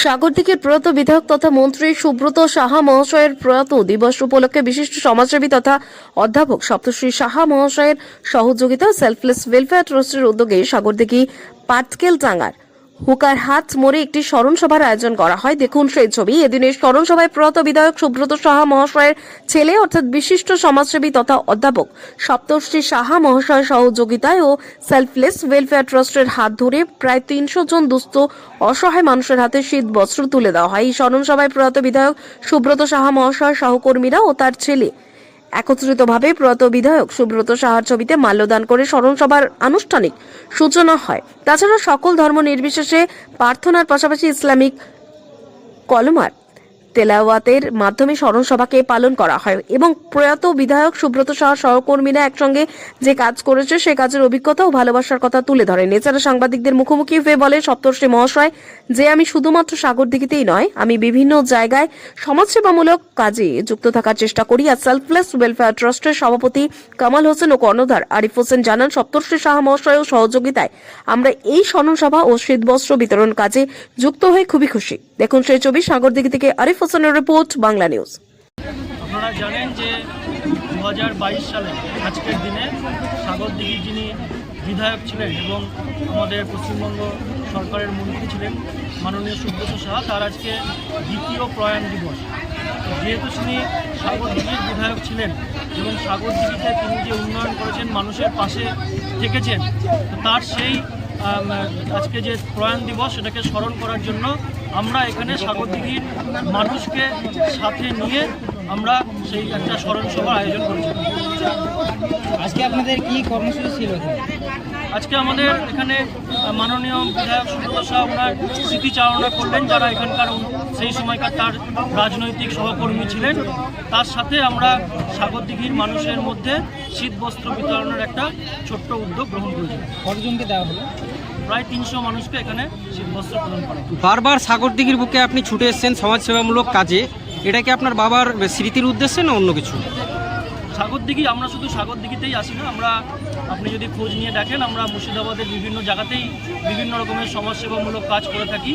সাগরদিঘির প্রয়াত বিধায়ক তথা মন্ত্রী সুব্রত সাহা মহাশয়ের প্রয়াত দিবস উপলক্ষে বিশিষ্ট সমাজসেবী তথা অধ্যাপক সপ্তশ্রী সাহা মহাশয়ের সহযোগিতা সেলফলেস ওয়েলফেয়ার ট্রাস্টের উদ্যোগে সাগরদিঘি পাটকেল টাঙ্গার হুকার হাট মোড়ে একটি স্মরণ সভার আয়োজন করা হয়। দেখুন সেই ছবি। এদিনের স্মরণ সভায় প্রয়াত বিধায়ক সুব্রত সাহা মহাশয়ের ছেলে অর্থাৎ বিশিষ্ট সমাজসেবী তথা অধ্যাপক সপ্তশ্রী সাহা মহাশয়ের সহযোগিতায় ও সেলফলেস ওয়েলফেয়ার ট্রাস্টের হাত ধরে প্রায় তিনশো জন দুস্থ, অসহায় মানুষের হাতে শীত বস্ত্র তুলে দেওয়া হয়। এই স্মরণ সভায় প্রয়াত বিধায়ক সুব্রত সাহা মহাশয়ের সহকর্মীরা ও তার ছেলে একত্রিতভাবে প্রয়াত বিধায়ক সুব্রত সাহার ছবিতে মাল্যদান করে স্মরণ সভার আনুষ্ঠানিক সূচনা হয়। তাছাড়া সকল ধর্ম নির্বিশেষে প্রার্থনার পাশাপাশি ইসলামিক কলমার তেলাওয়াতের মাধ্যমে স্মরণ সভাকে পালন করা হয় এবং প্রয়াত বিধায়ক সুব্রত সাহা সহকর্মীরা একসঙ্গে যে কাজ করেছে, সে কাজের অভিজ্ঞতা ও ভালোবাসার কথা তুলে ধরেন। এছাড়া সাংবাদিকদের মুখোমুখি হয়ে বলে, সপ্তর্ষি মহাশয়, যে আমি শুধুমাত্র সাগর দিঘিতেই নয়, আমি বিভিন্ন জায়গায় সমাজসেবামূলক কাজে যুক্ত থাকার চেষ্টা করি। আর সেলফলেস ওয়েলফেয়ার ট্রাস্টের সভাপতি কামাল হোসেন ও কর্ণধার আরিফ হোসেন জানান, সপ্তর্ষি সাহা মহাশয় ও সহযোগিতায় আমরা এই স্মরণ সভা ও শীতবস্ত্র বিতরণ কাজে যুক্ত হয়ে খুবই খুশি। দেখুন সেই ছবি, সাগর সাগরদিঘি থেকে আরিফ হোসেনের রিপোর্ট, বাংলা নিউজ। আপনারা জানেন যে দু হাজার বাইশ সালে আজকের দিনে সাগরদিঘি যিনি বিধায়ক ছিলেন এবং আমাদের পশ্চিমবঙ্গ সরকারের মন্ত্রী ছিলেন মাননীয় সুব্রত সাহা, তার আজকে দ্বিতীয় প্রয়াণ দিবস। যেহেতু তিনি সাগরদিঘির বিধায়ক ছিলেন এবং সাগরদিঘিতে তিনি যে উন্নয়ন করেছেন, মানুষের পাশে থেকেছেন তার সেই আজকে যে প্রয়াণ দিবস, সেটাকে স্মরণ করার জন্য আমরা এখানে সাগরদিঘির মানুষকে সাথে নিয়ে আমরা সেই একটা স্মরণ সভার আয়োজন করেছি। আজকে আপনাদের কি কর্মসূচি ছিল আজকে আমাদের এখানে মাননীয় বিধায়ক সুব্রত শাহ ওনার স্মৃতিচারণা করলেন যারা এখানকার সেই সময়কার তার রাজনৈতিক সহকর্মী ছিলেন। তার সাথে আমরা সাগরদিঘির মানুষের মধ্যে শীত বস্ত্র বিতরণের একটা ছোট্ট উদ্যোগ গ্রহণ করেছি। কতজনকে দেওয়া হলো? প্রায় তিনশো মানুষকে এখানে শীত বস্ত্র প্রদান করা বারবার সাগরদিঘির বুকে আপনি ছুটে এসেছেন সমাজসেবামূলক কাজে এটা কি আপনার বাবার স্মৃতির উদ্দেশ্যে না অন্য কিছু? সাগরদিঘি আমরা শুধু সাগরদিঘিতেই আসি না আমরা আপনি যদি খোঁজ নিয়ে দেখেন আমরা মুর্শিদাবাদের বিভিন্ন জায়গাতেই বিভিন্ন রকমের সমাজসেবামূলক কাজ করে থাকি।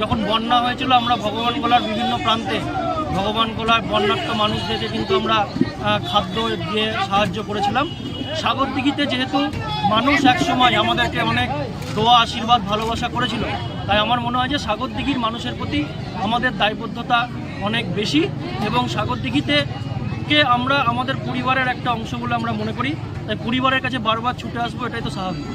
যখন বন্যা হয়েছিল আমরা ভগবান গলার বিভিন্ন প্রান্তে ভগবান গলার বন্যার্থ মানুষদেরকে কিন্তু আমরা খাদ্য দিয়ে সাহায্য করেছিলাম। সাগরদিঘিতে যেহেতু মানুষ একসময় আমাদেরকে অনেক দোয়া, আশীর্বাদ, ভালোবাসা করেছিল, তাই আমার মনে হয় যে সাগরদিঘির মানুষের প্রতি আমাদের দায়বদ্ধতা অনেক বেশি এবং সাগরদিঘিতে কে আমরা আমাদের পরিবারের একটা অংশ বলে আমরা মনে করি, তাই পরিবারের কাছে বারবার ছুটে আসব, এটাই তো স্বাভাবিক।